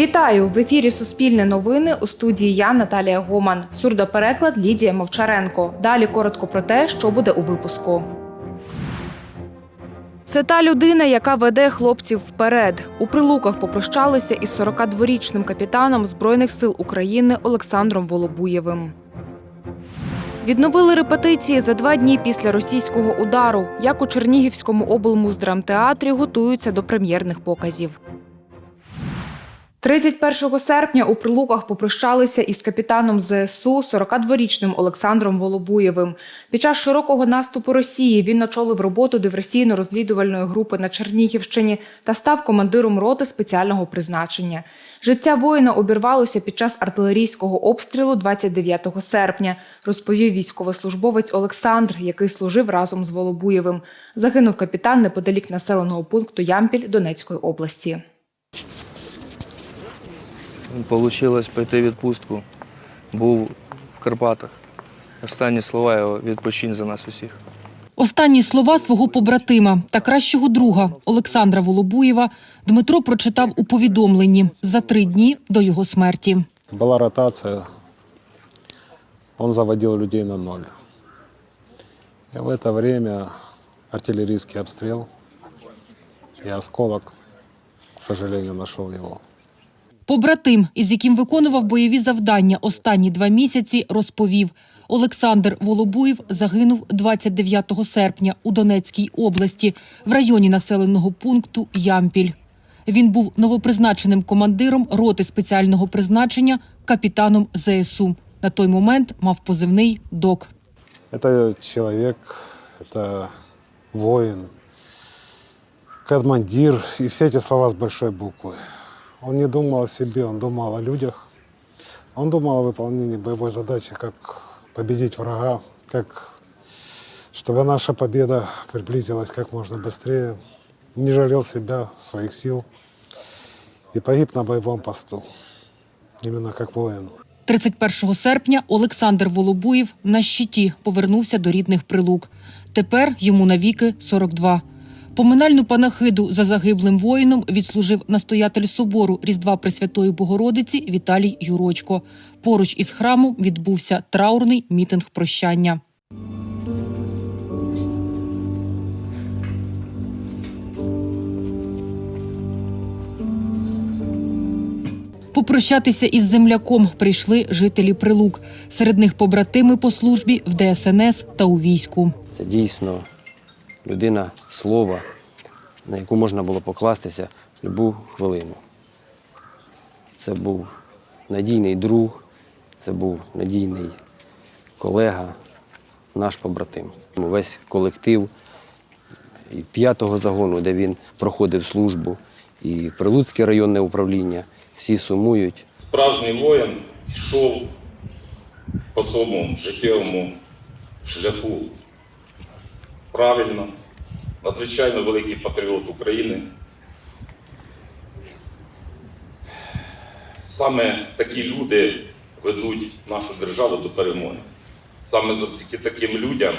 Вітаю в ефірі Суспільне новини у студії я Наталія Гоман. Сурдопереклад Лідія Мовчаренко. Далі коротко про те, що буде у випуску. Це та людина, яка веде хлопців вперед. У прилуках попрощалися із 42-річним капітаном Збройних сил України Олександром Волобуєвим. Відновили репетиції за два дні після російського удару. Як у Чернігівському облмуздрамтеатрі готуються до прем'єрних показів. 31 серпня у Прилуках попрощалися із капітаном ЗСУ 42-річним Олександром Волобуєвим. Під час широкого наступу Росії він очолив роботу диверсійно-розвідувальної групи на Чернігівщині та став командиром роти спеціального призначення. Життя воїна обірвалося під час артилерійського обстрілу 29 серпня, розповів військовослужбовець Олександр, який служив разом з Волобуєвим. Загинув капітан неподалік населеного пункту Ямпіль Донецької області. Получилось пойти в відпустку. Був в Карпатах. Останні слова його відпочинь за нас усіх. Останні слова свого побратима та кращого друга Олександра Волобуєва Дмитро прочитав у повідомленні за три дні до його смерті. Была ротация, он заводил людей на ноль. И в это время артиллерийский обстрел и осколок, к сожалению, нашел его. Побратим, із яким виконував бойові завдання останні два місяці, розповів. Олександр Волобуєв загинув 29 серпня у Донецькій області в районі населеного пункту Ямпіль. Він був новопризначеним командиром роти спеціального призначення, капітаном ЗСУ. На той момент мав позивний ДОК. Это человек, это воин, командир, и все эти слова с большой буквы. Он не думал о себе, он думал о людях. Он думал о выполнении боевой задачи, как победить врага, как чтобы наша победа приблизилась как можно быстрее. Не жалел себя, своих сил и погиб на боевом посту. Именно как воин. 31 серпня Олександр Волобуєв на щиті повернувся до рідних прилук. Тепер йому навіки 42. Поминальну панахиду за загиблим воїном відслужив настоятель собору Різдва Пресвятої Богородиці Віталій Юрочко. Поруч із храмом відбувся траурний мітинг прощання. Попрощатися із земляком прийшли жителі Прилук. Серед них побратими по службі в ДСНС та у війську. Це дійсно людина слова, на яку можна було покластися в будь-яку хвилину. Це був надійний друг, це був надійний колега, наш побратим. Весь колектив п'ятого загону, де він проходив службу, і Прилуцьке районне управління, всі сумують. Справжній воїн йшов по своєму життєвому шляху правильно, надзвичайно великий патріот України. Саме такі люди ведуть нашу державу до перемоги. Саме завдяки таким людям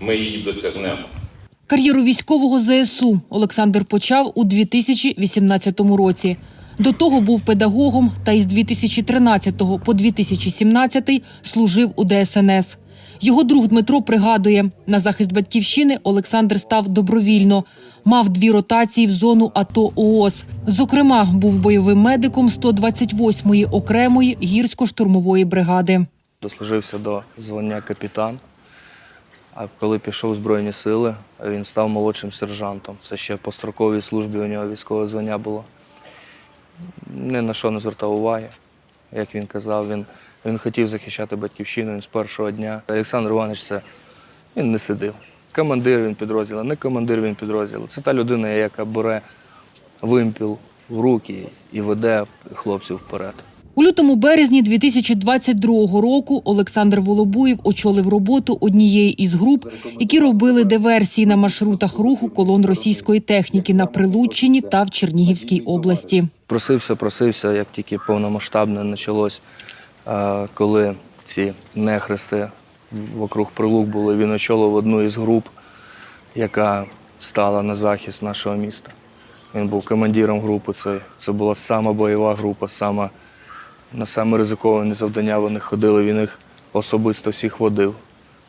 ми її досягнемо. Кар'єру військового ЗСУ Олександр почав у 2018 році. До того був педагогом та із 2013 по 2017 служив у ДСНС. Його друг Дмитро пригадує, на захист батьківщини Олександр став добровільно. Мав дві ротації в зону АТО ООС. Зокрема, був бойовим медиком 128-ї окремої гірсько-штурмової бригади. Дослужився до звання капітан. А коли пішов у Збройні сили, він став молодшим сержантом. Це ще по строковій службі у нього військове звання було. Ні на що не звертав уваги. Як він казав, він, він хотів захищати батьківщину він з першого дня. Олександр Іванович це він не сидив. Командир він підрозділу, не командир він підрозділу. Це та людина, яка бере вимпіл в руки і веде хлопців вперед. У лютому березні 2022 року Олександр Волобуєв очолив роботу однієї із груп, які робили диверсії на маршрутах руху колон російської техніки на Прилуччині та в Чернігівській області. Просився, просився, як тільки повномасштабне почалось, коли ці нехрести вокруг прилук були, він очолив одну із груп, яка стала на захист нашого міста. Він був командиром групи. Це, це була сама бойова група, сама, на саме ризиковані завдання вони ходили. Він їх особисто всіх водив.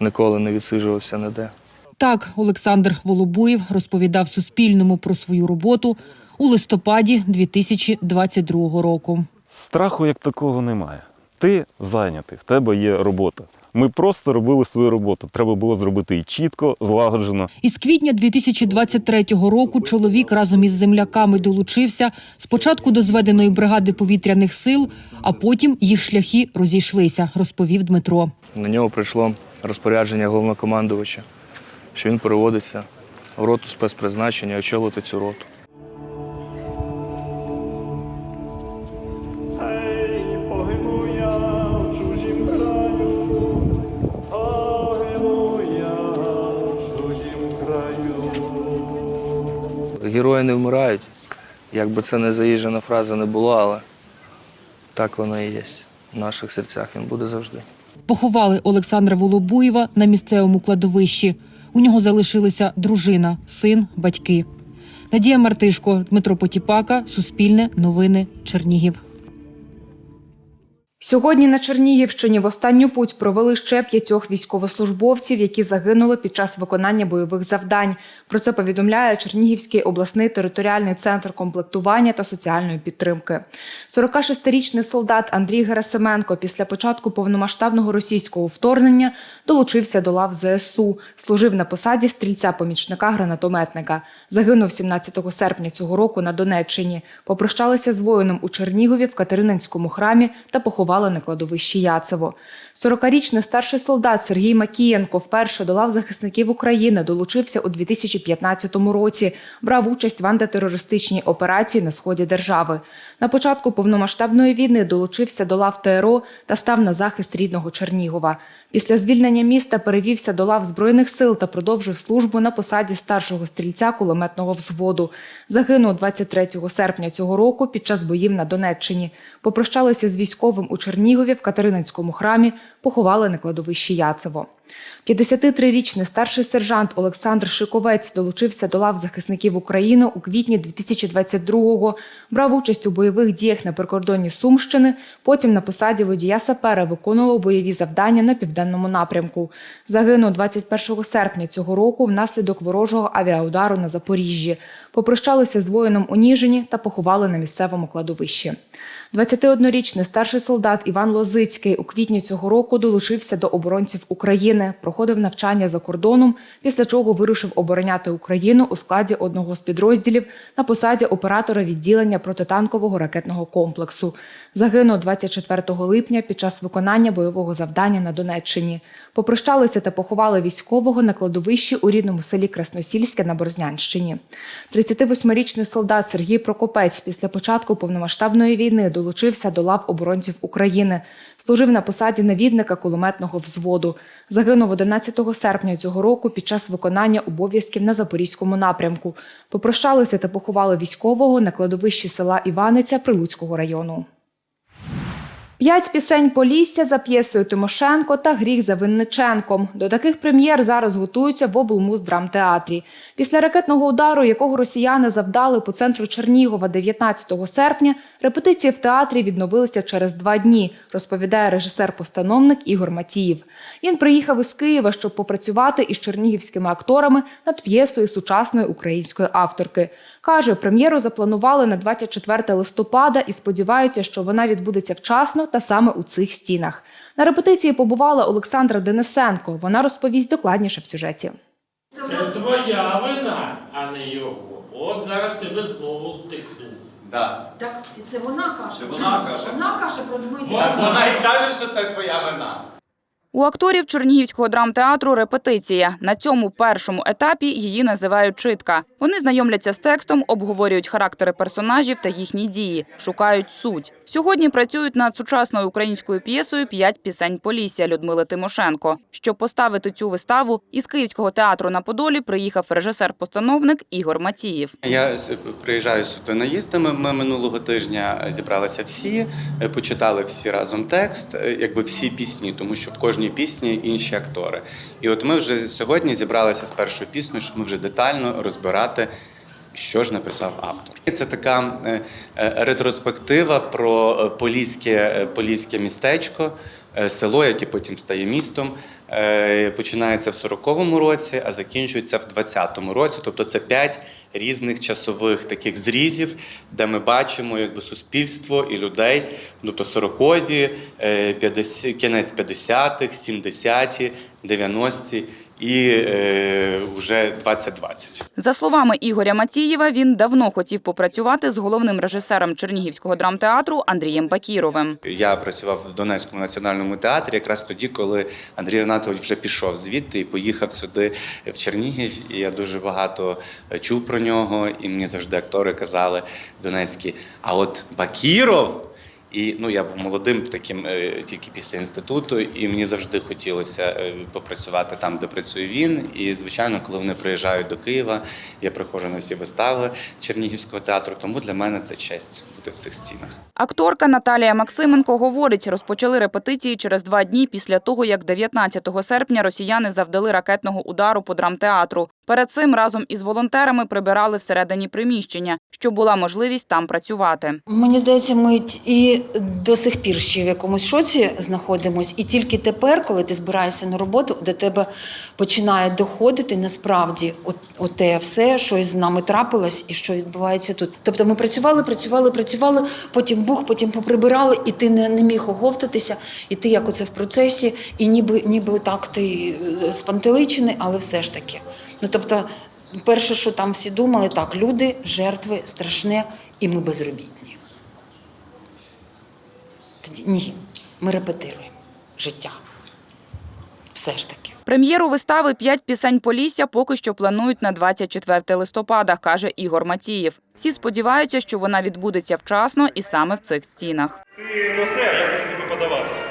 Ніколи не відсиджувався ніде. Так, Олександр Волобуєв розповідав Суспільному про свою роботу у листопаді 2022 року. Страху як такого немає. Ти зайнятий, в тебе є робота. Ми просто робили свою роботу. Треба було зробити і чітко, злагоджено. Із квітня 2023 року чоловік разом із земляками долучився спочатку до зведеної бригади повітряних сил, а потім їх шляхи розійшлися, розповів Дмитро. На нього прийшло розпорядження головнокомандувача, що він переводиться в роту спецпризначення, очолити цю роту. Герої не вмирають. Як би це не заїжджена фраза не була, але так воно і є. В наших серцях він буде завжди. Поховали Олександра Волобуєва на місцевому кладовищі. У нього залишилися дружина, син, батьки. Надія Мартишко, Дмитро Потіпака, Суспільне, Новини, Чернігів. Сьогодні на Чернігівщині в останню путь провели ще п'ятьох військовослужбовців, які загинули під час виконання бойових завдань. Про це повідомляє Чернігівський обласний територіальний центр комплектування та соціальної підтримки. 46-річний солдат Андрій Герасименко після початку повномасштабного російського вторгнення долучився до лав ЗСУ, служив на посаді стрільця-помічника гранатометника. Загинув 17 серпня цього року на Донеччині. Попрощалися з воїном у Чернігові в Катерининському храмі та поховали на кладовищі Яцево. 40-річний старший солдат Сергій Макієнко вперше до лав захисників України долучився у 2015 році. Брав участь в антитерористичній операції на сході держави. На початку повномасштабної війни долучився до лав ТРО та став на захист рідного Чернігова. Після звільнення міста перевівся до лав збройних сил та продовжив службу на посаді старшого стрільця кулеметного взводу. Загинув 23 серпня цього року під час боїв на Донеччині. Попрощалися з військовим у Чернігові в Катерининському храмі, поховали на кладовищі Яцево. 53-річний старший сержант Олександр Шиковець долучився до лав захисників України у квітні 2022-го, брав участь у бойових діях на прикордонні Сумщини, потім на посаді водія сапера виконував бойові завдання на південному напрямку. Загинув 21 серпня цього року внаслідок ворожого авіаудару на Запоріжжі. Попрощалися з воїном у Ніжині та поховали на місцевому кладовищі. 21-річний старший солдат Іван Лозицький у квітні цього року долучився до оборонців України, проходив навчання за кордоном, після чого вирушив обороняти Україну у складі одного з підрозділів на посаді оператора відділення протитанкового ракетного комплексу. Загинув 24 липня під час виконання бойового завдання на Донеччині. Попрощалися та поховали військового на кладовищі у рідному селі Красносільське на Борзнянщині. 38-річний солдат Сергій Прокопець після початку повномасштабної війни долучився до лав оборонців України. Служив на посаді навідника кулеметного взводу. Загинув 11 серпня цього року під час виконання обов'язків на Запорізькому напрямку. Попрощалися та поховали військового на кладовищі села Іваниця Прилуцького району. П'ять пісень Полісся за п'єсою Тимошенко та Гріх за Винниченком. До таких прем'єр зараз готуються в облмуздрамтеатрі. Після ракетного удару, якого росіяни завдали по центру Чернігова 19 серпня, репетиції в театрі відновилися через два дні, розповідає режисер-постановник Ігор Матіїв. Він приїхав із Києва, щоб попрацювати із чернігівськими акторами над п'єсою сучасної української авторки. Каже, прем'єру запланували на 24 листопада і сподіваються, що вона відбудеться вчасно та саме у цих стінах. На репетиції побувала Олександра Денисенко. Вона розповість докладніше в сюжеті. Це твоя вина, а не його. От зараз тебе знову тикну. Да. Так це вона каже. Це вона каже. Вона каже про Дмитра. Так вона і каже, що це твоя вина. У акторів Чернігівського драмтеатру репетиція. На цьому першому етапі її називають читка. Вони знайомляться з текстом, обговорюють характери персонажів та їхні дії, шукають суть. Сьогодні працюють над сучасною українською п'єсою П'ять пісень Полісся Людмили Тимошенко. Щоб поставити цю виставу, із Київського театру на Подолі приїхав режисер-постановник Ігор Матіїв. Я приїжджаю суто наїздами. Ми минулого тижня зібралися всі, е, почитали всі разом текст, е, якби всі пісні, тому що в кожній пісні інші актори. І от ми вже сьогодні зібралися з першою піснею, щоб ми вже детально розбирати. що ж написав автор. Це така е, е, ретроспектива про е, поліське, поліське містечко, село, яке потім стає містом. Починається в 40-му році, а закінчується в 20-му році. Тобто це п'ять різних часових таких зрізів, де ми бачимо якби суспільство і людей. Тобто 40-ві, е, 50, кінець 50-х, 70-ті, 90-ті і е, вже 2020. За словами Ігоря Матієва, він давно хотів попрацювати з головним режисером Чернігівського драмтеатру Андрієм Бакіровим. Я працював в Донецькому національному театрі якраз тоді, коли Андрій Ренатович вже пішов звідти і поїхав сюди в Чернігів. І я дуже багато чув про нього, і мені завжди актори казали донецькі. А от Бакіров. І ну я був молодим таким е, тільки після інституту, і мені завжди хотілося е, попрацювати там, де працює він. І звичайно, коли вони приїжджають до Києва, я приходжу на всі вистави Чернігівського театру. Тому для мене це честь бути в цих стінах. Акторка Наталія Максименко говорить, розпочали репетиції через два дні після того, як 19 серпня росіяни завдали ракетного удару по драмтеатру. Перед цим разом із волонтерами прибирали всередині приміщення, щоб була можливість там працювати. Мені здається, ми і до сих пір ще в якомусь шоці знаходимось, і тільки тепер, коли ти збираєшся на роботу, до тебе починає доходити насправді от, от все, що з нами трапилось і що відбувається тут. Тобто ми працювали, працювали, працювали, потім бух, потім поприбирали, і ти не, не міг оговтатися, і ти як оце в процесі, і ніби, ніби так ти спантеличений, але все ж таки. Ну тобто, перше, що там всі думали, так, люди, жертви, страшне, і ми безробітні. Тоді ні, ми репетируємо життя. Все ж таки. Прем'єру вистави «П'ять пісень Полісся» поки що планують на 24 листопада, каже Ігор Матієв. Всі сподіваються, що вона відбудеться вчасно і саме в цих стінах. Ти носи, а я буду подавати.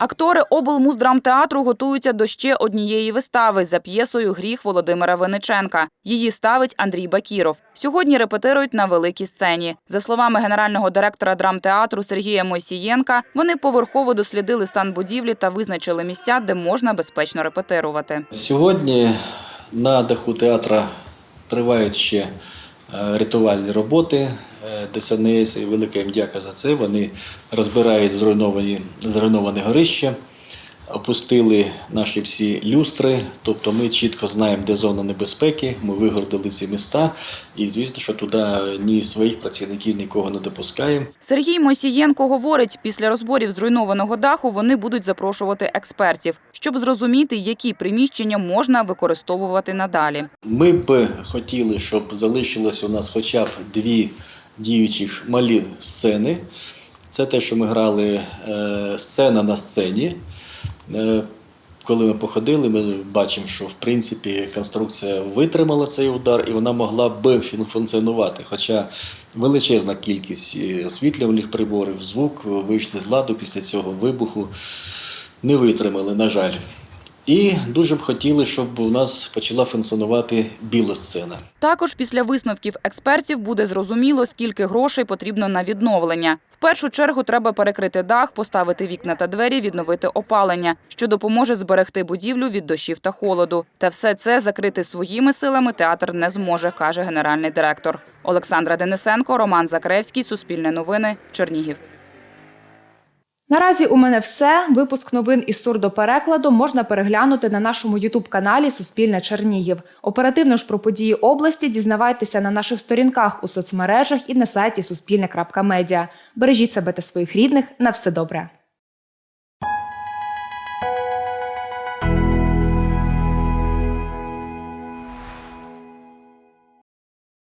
Актори облмуздрамтеатру готуються до ще однієї вистави за п'єсою Гріх Володимира Винниченка. Її ставить Андрій Бакіров. Сьогодні репетирують на великій сцені. За словами генерального директора драмтеатру Сергія Мойсієнка, вони поверхово дослідили стан будівлі та визначили місця, де можна безпечно репетирувати. Сьогодні на даху театра тривають ще е, рятувальні роботи. Е, ДСНС і велика їм дяка за це. Вони розбирають зруйновані, зруйноване горище, опустили наші всі люстри. Тобто ми чітко знаємо, де зона небезпеки. Ми вигородили ці міста, і звісно, що туди ні своїх працівників нікого не допускаємо. Сергій Мойсієнко говорить, після розборів зруйнованого даху вони будуть запрошувати експертів, щоб зрозуміти, які приміщення можна використовувати надалі. Ми б хотіли, щоб залишилось у нас хоча б дві діючих малі сцени. Це те, що ми грали е, сцена на сцені. Е, коли ми походили, ми бачимо, що в принципі конструкція витримала цей удар і вона могла б функціонувати. Хоча величезна кількість е, освітлювальних приборів, звук вийшли з ладу після цього вибуху, не витримали, на жаль. І дуже б хотіли, щоб у нас почала функціонувати біла сцена. Також після висновків експертів буде зрозуміло, скільки грошей потрібно на відновлення. В першу чергу треба перекрити дах, поставити вікна та двері, відновити опалення, що допоможе зберегти будівлю від дощів та холоду. Та все це закрити своїми силами театр не зможе, каже генеральний директор. Олександра Денисенко, Роман Закревський, Суспільне новини, Чернігів. Наразі у мене все. Випуск новин із сурдоперекладу можна переглянути на нашому ютуб-каналі Суспільне Чернігів. Оперативно ж про події області дізнавайтеся на наших сторінках у соцмережах і на сайті Суспільне.Медіа. Бережіть себе та своїх рідних. На все добре.